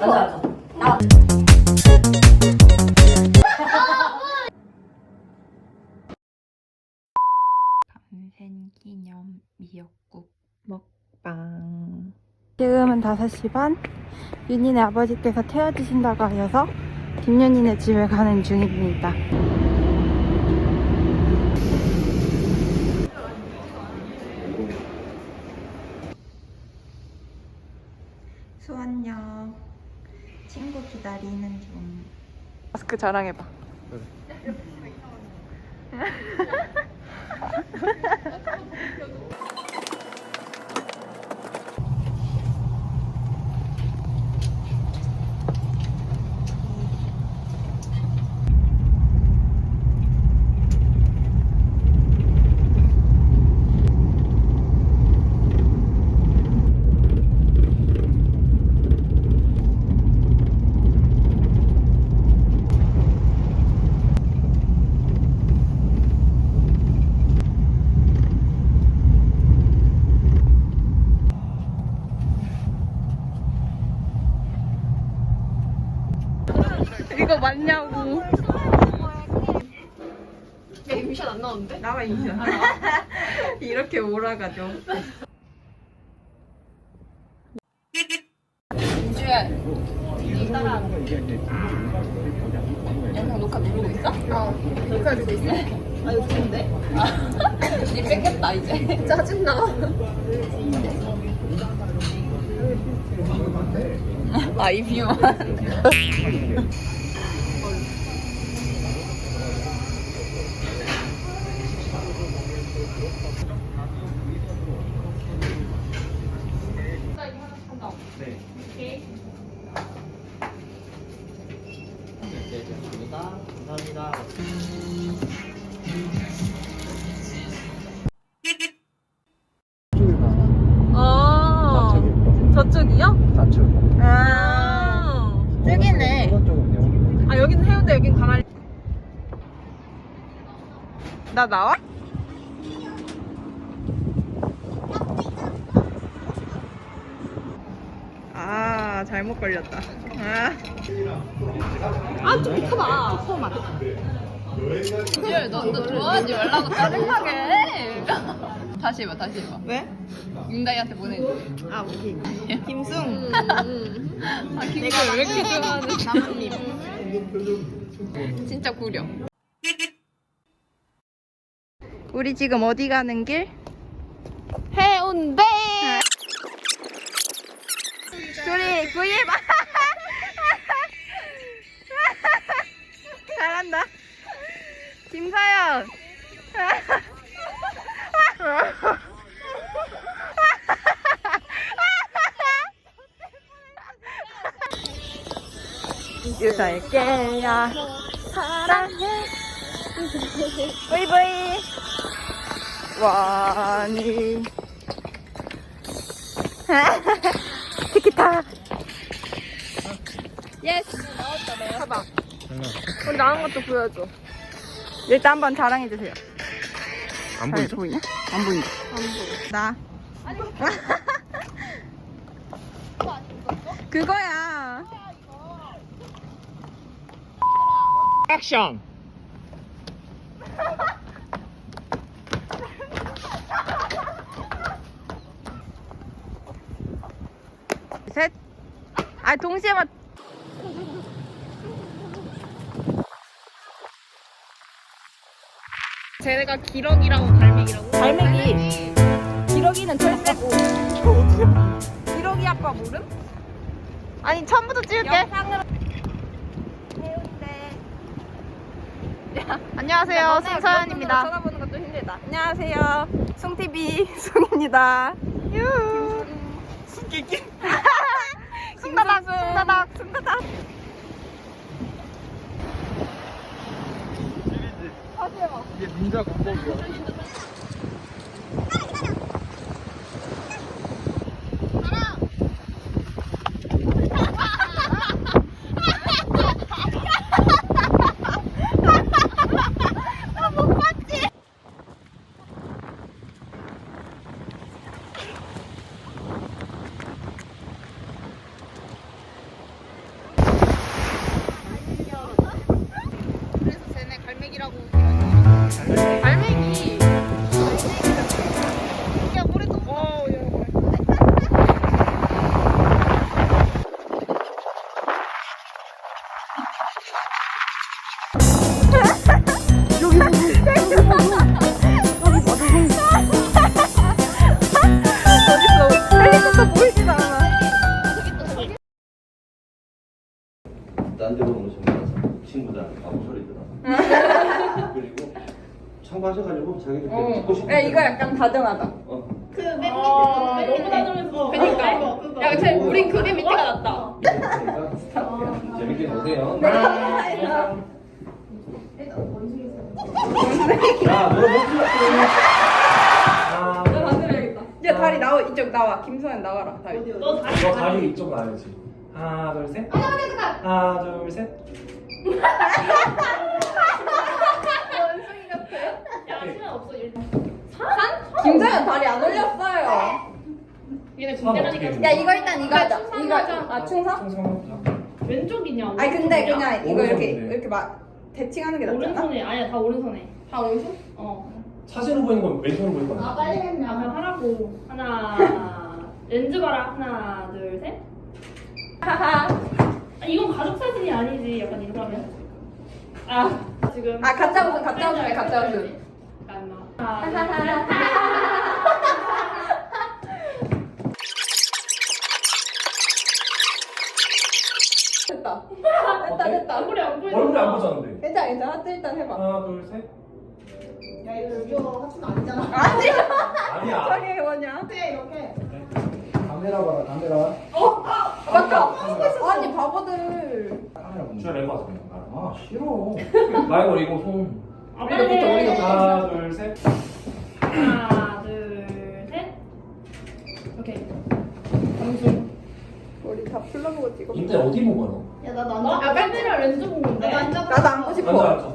앉아 앉아. 감생기념 미역국 먹방. 지금은 5시 반. 윤희네 아버지께서 태워주신다고 하셔서 김윤희네 집에 가는 중입니다. 수원역 친구 기다리는 중. 마스크 자랑해봐. 이 거 맞냐고. 야 임신 안 나오는데? 나와 인사. 이렇게 몰아가죠. 민주야 니 따라 영상 녹화 누르고 있어? 어 녹화 누르고 있어 아 이거 좋은데? 니 뺏겼다 이제 짜증나 아이 비만 나 나와? 아 잘못 걸렸다. 아. 아좀 커봐 소만 너, 너 좋아하지 말라고 짜증나게 다시 해봐 다시 해봐 왜? 윤다이한테 보내줘 아 오케이. 김승. 아 김가 왜 이렇게 좋아하는 나뭇잎. 진짜 구려 우리 지금 어디 가는 길? 해운대 둘이 구입. 잘한다. 김사연. 유살게야 사랑해 브이브이 와니 티키타. 예스 봐봐 우리 나온 것도 보여줘. 일단 한번 자랑해주세요. 안 잘 보이죠? 보이냐? 안 보인다. 안 보여. 나. 그거야. 액션! 아 동시에 맞. 쟤네가 기럭이랑 갈매기라고? 갈매기. 기러기는 철새고. 기러기 아빠 모름? 아니 처음부터 찍을게. 영상으로. 해운대. 안녕하세요, 송서연입니다. 쳐다보는 것도 힘들다 안녕하세요, 송TV 송입니다. 유. 숨기기. 숨다닥, 숨다닥, 숨다닥. 이게 민자 공복이야. 또 자기들 어. 찍고 싶은 야 이거 약간 다정하다. 어. 그맨 밑에 아, 맨 너무 밑에. 다정해서. 그니까. 그거 야, 쟤 우린 그게 밑에가 낫다. 그러니까 재밌게 보세요. 네. 야, 아, 나 만들어야겠다. 야 다리 나와 이쪽 나와. 김소연 나와라 다리. 너 다시 너 다리 이쪽 나야지. 하나, 둘, 셋. 하나, 둘, 셋. 야 시간 없어 일단. 김소연 다리 안 올렸어요. 얘네 산 군대라니까. 해줘? 야 이거 일단 이거 하자. 충성 이거 하자. 아 충성? 충성하자. 왼쪽이냐? 아니 근데 오른쪽이냐? 그냥 이거 이렇게 오른손인데. 이렇게 막 대칭하는 게 낫지 않아? 오른손에 아니야 다 오른손에. 다 오른손? 어. 사진으로 보이는 건 왼손으로 보이는 거야. 빨리? 아 그냥 하라고. 하나 렌즈 봐라. 하나 둘 셋. 아, 이건 가족 사진이 아니지. 약간 이거 하면. 아 지금. 아 가짜 웃음 가짜 웃음해 가짜 웃음. 둘 셋. 됐다. 됐다 어때? 됐다. 얼굴이 안 보이는 얼굴이 안 보자는데. 괜찮아 괜찮아 하트 일단 해봐. 하나, 둘, 셋. 야 이거 이거 하춘 아니잖아. 아니 아니야. 저게 뭐냐? 네 이렇게. 카메라 봐라, 카메라. 맞다. 아니 바보들. 카메라 줄 알고 왔어. 아, 싫어. 말고 이거 손. 아, 붙어, 우리도 붙어. 하나, 둘, 셋. 하나 둘 셋. 오케이. 방송. 우리 다 풀러보고 찍어. 인데 어디 보고 너? 야나도 어? 앉아. 아 카메라 렌즈 본 건데. 나도 앉아. 앉아, 싶어. 앉아.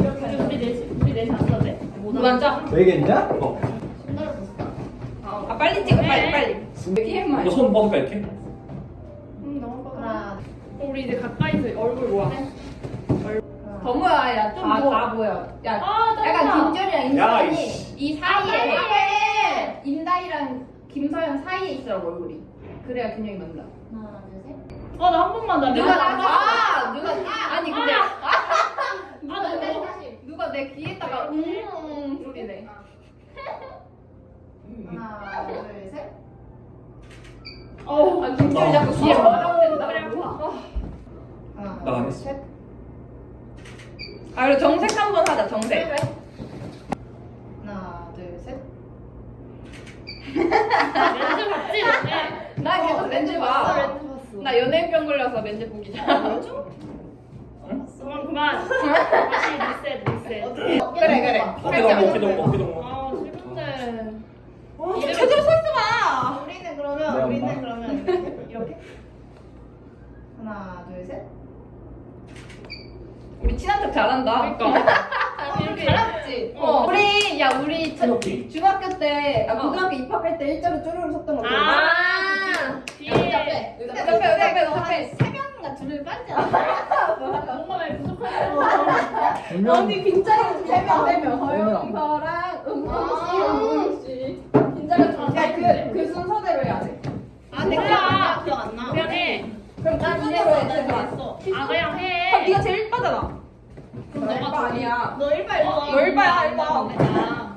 이렇게 우리 넷이 우리 넷이 앉아도 돼? 못 앉아? 되겠냐? 어. 신나를 벗었다. 아 빨리 찍어 빨리 빨리. TMI. 이거 손 뻗을까 이렇게? 응 너무 봐. 하나. 어, 우리 이제 가까이서 얼굴 모아. 더 모여 야좀 다, 더. 다 보여. 야 아 약간. 김절이랑 야, 임다이 이씨. 이 사이에 임다이랑 김서연 사이에 있으라고 얼굴이. 그래야 균형이 맞다. 하나 둘 셋. 아 나 한 번만 나 누가 내가 나 아, 누가 아, 아니 근데 아 누가 너무 내 누가 내 귀에다가 음 소리네. 하나 둘 셋. 어우 아 김절이 자꾸 귀에 아. 말하고 된다. 하나 나 안 둘 했어. 셋. 아 그리고 정색 한 번 하자 정색. 하나 둘 셋. 렌즈 봤지 너네? 나 계속 렌즈 아 봐. 렌즈 봤어. 나 연예인병 걸려서 렌즈 보기 잘. 그만 그만. 다시 리셋 리셋. 그래 그래. 어깨 동무, 어깨 동무, 어깨 동무. 아. 제대로 서 있어 봐. 우리는 그러면 내 우리는 엄마. 그러면 이렇게 이렇게. 하나 둘 셋. 우리 친한 척 잘한다. 그러니까. 이렇게 잘했지. 어. 어. 우리 야 우리 첫- 이렇게. 중학교 때, 아 고등학교 입학할 때 일자로 쪼르르 섰던 거. 아 뒤에. 의자 빼, 의자 빼, 의자 빼, 의자 빼. 세 명인가 둘을 빠지 않아? 뭔가 왜 부족하냐. 언니 빈자리 세명 빼면 허영서랑 은봉 씨, 은봉 씨. 빈자리 좀. 야그 그 순서대로 해야 돼. 아 내가 몰라. 기억 안 나. 그냥 해. 그럼 난 이대로 해. 해. 아 그냥 아, 해. 네가 제일 빠잖아. 그럼 나 너가 일바 아니야. 너 일바. 어, 너 일바야, 일바. 아,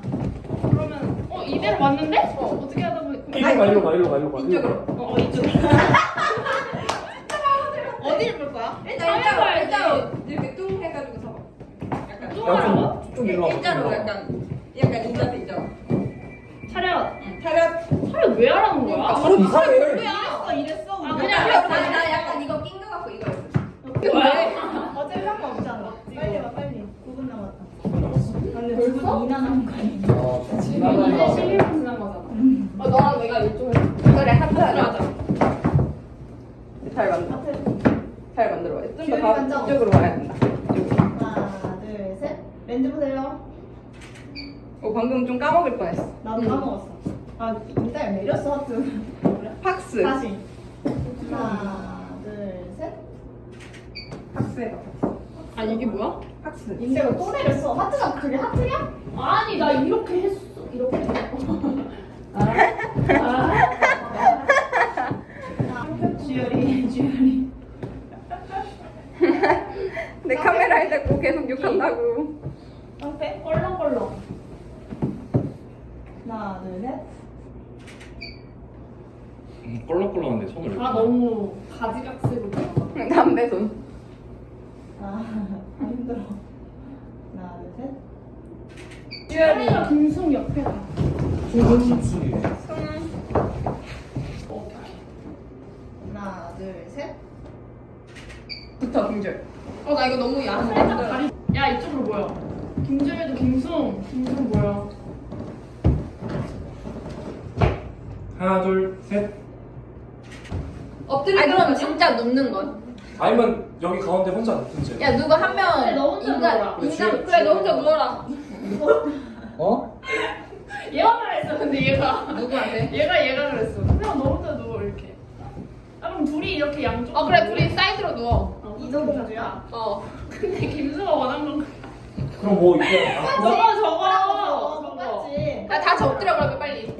그러면 어 이대로 맞는데? 어 어떻게 하다 보니 이리로 가, 이리로 가, 이리로 가. 이쪽으로. 어 이쪽. 어디를 볼 거야? 일단 일자로 일자로 이렇게 뚱 해가지고 서봐. 약간 뚱하라고? 좀 일로 와. 일자로 약간 약간 이 자세 있잖아. 차렷. 차렷. 차렷 왜 하라는 거야? 아, 서로 이상해. 이랬어 이랬어. 아, 그냥 나, 나 약간 이거 낀 거 같고 이거. 왜? 어차피 상관없잖아. 빨리 와 빨리. 9분 남았다. 분 남았어. 근데 9분 이나 남은 거 아니야? 아, 이제 지나가다. 11분 지난 거잖아. 어 너랑 내가 이쪽에. 그래 하트 하자. 잘 만들. 잘 만들어. 좀더 기울이 가 이쪽으로 와야 된다. 이쪽으로. 하나 둘 셋. 렌즈 보세요. 어 방금 좀 까먹을 뻔했어. 나도 까먹었어. 아 일단 내렸어 하트. 팍스. 다시. 하나 둘 셋. 팍스 해봐. 아 이게 뭐야? 팍스. 인대가 또 내렸어. 하트가 그게 하트야? 아니 나 이렇게 했어. 이렇게. 아. 주열이 주열이. 내 카메라에 대고 계속 욕한다고. 깡패. 껄렁껄렁. 하나 둘 셋. 음, 껄렁껄렁한데 손을. 아 너무 가지각색으로. 담배 손. 아, 아 힘들어. 하나 둘 셋. 주열이 김승 옆에다. 송은순이. 하나, 둘, 셋. 붙어 김절. 어 나 이거 너무 야한 살짝 다리. 야 이쪽으로 모여. 김준일도 김승. 김승 모여. 하나 둘 셋. 엎드려. 아니 그럼 진짜 눕는 건. 아니면 여기 가운데 혼자 놓든지. 야 누가 한 명. 그래, 너 혼자 누워라. 그래, 인간 그래 너 혼자 누워라. 어? 얘가 그랬어 근데 얘가. 누구한테? 얘가 얘가 그랬어. 그냥 너 혼자 누워 이렇게. 아 그럼 둘이 이렇게 양쪽. 어 그래 둘이 사이드로 누워. 어, 이동자주야. 어. 근데 김수가 원한 건. 그럼 뭐 이게 아, 뭐? 저거 저거. 어, 저거. 똑같지. 나 다시 엎드려 그러면 빨리.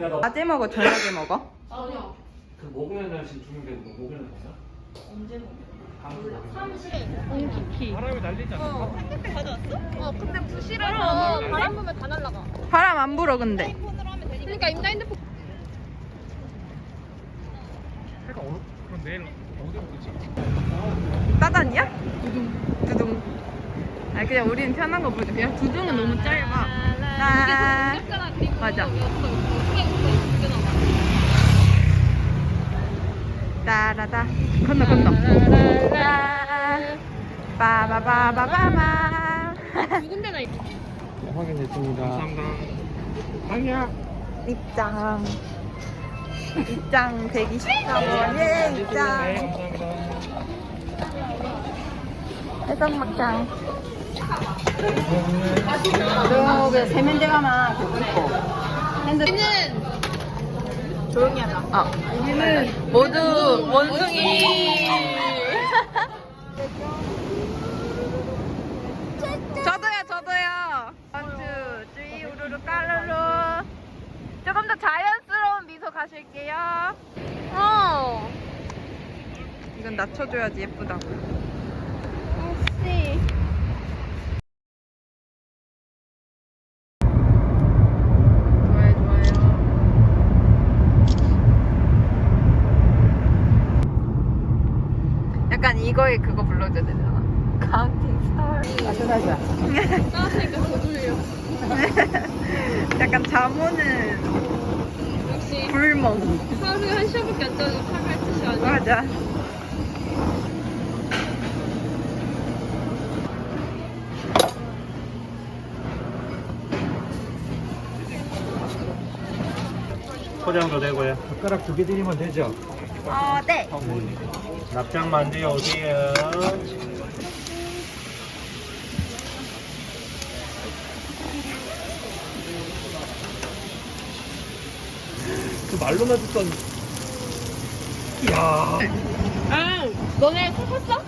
야 너. 낮에 먹어 저녁에 먹어? 아니야. 그 목요일 날 지금 중요해. 너 목요일 날 뭐냐? 바람이 날리지 않아? 어 근데 부실해서 바람 불면 다 날라가. 바람 안 불어 근데. 그러니까 임자 핸드폰. 해가 어느 그럼 내일 어디로 오지? 따단이야? 두둥. 두둥. 아 그냥 우리는 편한 거 보자. 그냥 두둥은 너무 짧아. 아. 맞아. 따라다. 건너 건너. 따. 빠바바바바바. 확인했습니다. 감사합니다. 아니야. 입장. 입장 124원. 예, 입장. 해산막장. 저기 세면대가만 있고. 핸드. 조용히 하자. 어. 여기는 모두 원숭이. 저도요, 저도요. 원투, 쓰리, 우르르 까르르. 조금 더 자연스러운 미소 가실게요. 어. 이건 낮춰줘야지 예쁘다고. 혹시. 좋아요, 좋아요. 약간 이거에 그거 불러줘야 되잖아. 카운팅 스타. 따뜻하죠? 따뜻하니까 더 졸려. 약간 잠오는 역시 불멍. 하루에 한 시간밖에 안 자는 8, 7시간. 맞아. 포장도 되고요. 젓가락 두 개 드리면 되죠? 어, 네. 납작 만두요 오세요. 그 말로만 듣던. 이야. 아, 너네 차 탔어?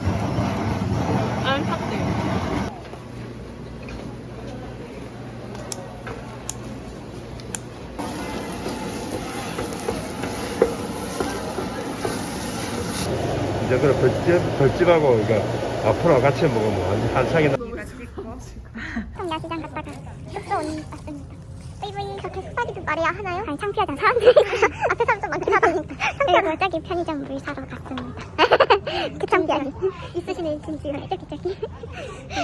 안 탔대. 이제 그래 벌집 벌집하고 이거 앞으로 같이 먹으면 완전 한상이 나. 야시장 갔다가 숙소 온 왔습니다. 뿌이뿌이 그렇게 숙박이도 말해야 하나요? 아니 창피하잖아 사람들이 앞에 사람 좀 많긴 하다 보니까 그래서 저기 편의점 물 사러 갔습니다. 그 창피하기 있으시는 진지가 저기 저기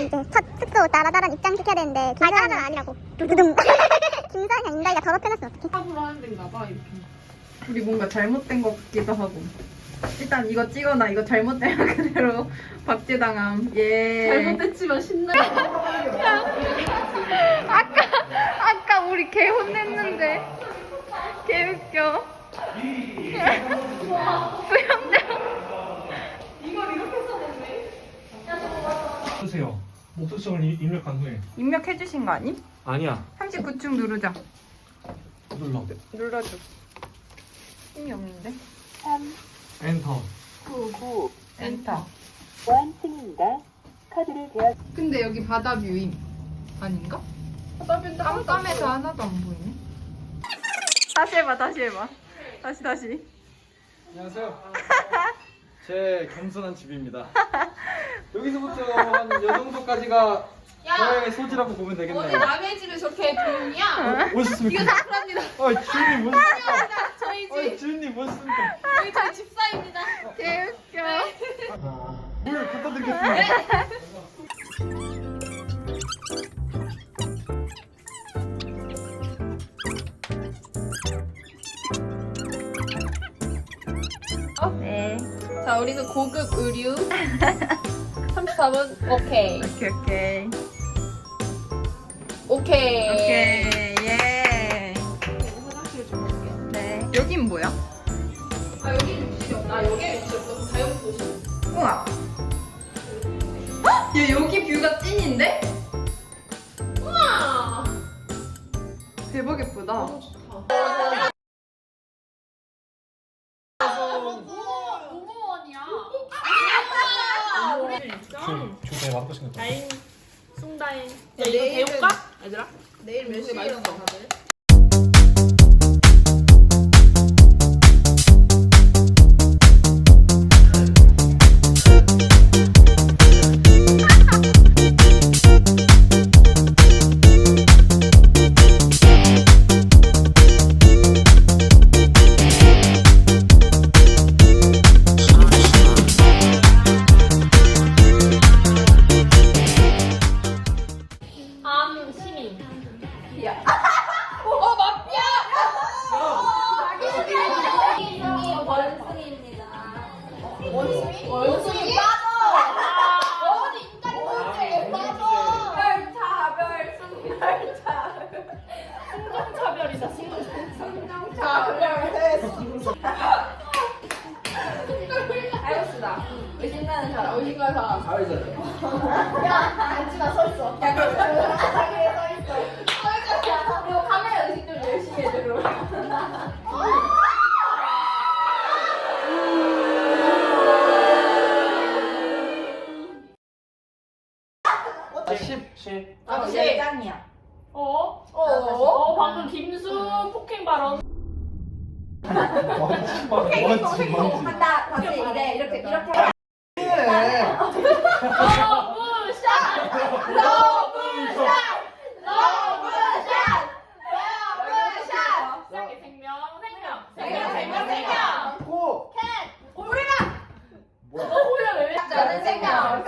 이제 첫 숙소 따라다란 입장시켜야 되는데 따라다란 아니라고 두두둥 김사장 인다이가 더럽혀놨으면 어떡해 탑으로 하는 데인가 봐, 이렇게. 우리 뭔가 잘못된 것 같기도 하고. 일단 이거 찍어놔. 이거 잘못되면 그대로 박제당함. 예. 잘못됐지만 신나. 아까 아까 우리 개 혼냈는데 개 웃겨. 수영장. 쓰세요. 목소성을 입력한 후에. 입력해 주신 거 아니? 아니야. 39층 누르자. 눌러. 눌러줘. 힘이 없는데. 엔터. 엔터. 근데 여기 바다 뷰임. 아닌가? 바다 뷰인데 깜깜해서 하나도 안 보이네. 다시 해봐. 다시 해봐. 다시 다시. 안녕하세요. 제 겸손한 집입니다. 여기서부터 한요 정도까지가 저의 소지라고 보면 되겠네요. 남의 집에 저렇게 조용이야? 오셨습니까? 이거 다 그럽니다. 아, 주인이 무슨 아니 주인님 뭐였습니까? 여기 저희 집사입니다. 개웃겨. 물 갖다 드리겠습니다. 네. 자, 우리는 고급 의류. 34번 오케이. 오케이, 오케이. 오케이. 오케이. 우와. 헉! 야, 여기 뷰가 찐인데? 우와! 대박 예쁘다. 공무원이야. 주제 맡고 싶은 거. 다행, 숭다행. 야, 이거 배울까? 얘들아? 내일 몇 시에 일어나, 다들? 어, 마피아! 원숭이? 원숭이 빠져! 어디 인간이 도대체 빠져! 별차, 별승별차. 승정차별이다, 승정. 알겠습니다. 의심가는 사람, 의심가는 사람. 사회자죠. 야, 앉지 마, 서 있어. 야, 그럼 아, 10. 10. 아, 시 짱이야. 어? 어? 어, 방금 김수 폭행 발언. 먼지, 먼지, 먼지. 한다, 다시 이래, 이렇게, 이렇게. 러브샷! 러브샷! 러브샷! 러브샷! 시작해, 생명, 생명. 생명, 생명, 생명! 고! 우리가! 너 호야 왜? 저는 생명,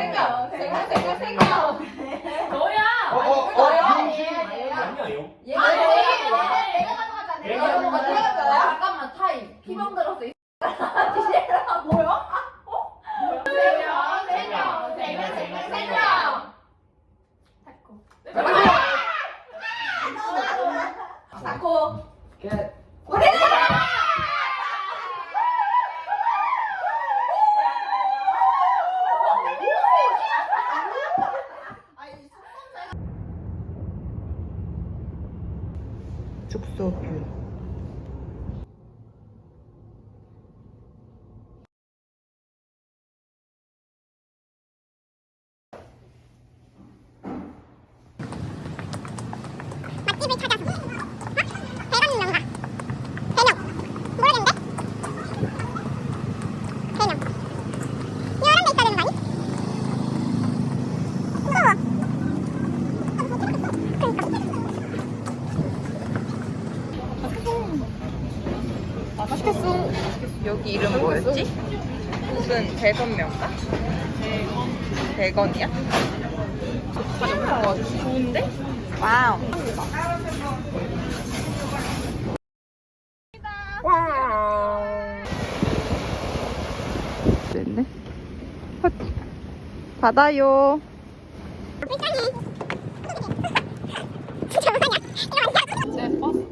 생명, 생명, 생명. 너야! 어, 어, 어, 너야? 김치. 얘야. 아니야, 얘가 아니, 내가 얘. 내가 가져갔잖아. 내가 내가 가져갔잖아. 가져갔잖아. 잠깐만 타임. 피방 들었어. 이 디제라 뭐야? 어? 생명, 생명, 생명, 생명, 생명. 다코. 겟. 숙소 뷰. 맛집을 찾아서 대박 명가 대명 모르겠는데 대명 이런 데 있어야 되는 거 아니? 무서워 맛있겠어. 여기 이름 뭐였지? 무슨 대건명가? 대건이야? 좋은데? 와우. 됐네. 헛. 받아요. 진짜 뭐하냐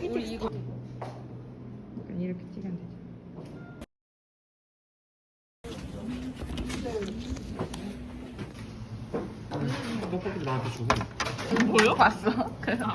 이거 이 렇게 찍으면 되지. 떡볶이 나한테 주고. 봤어? 그래서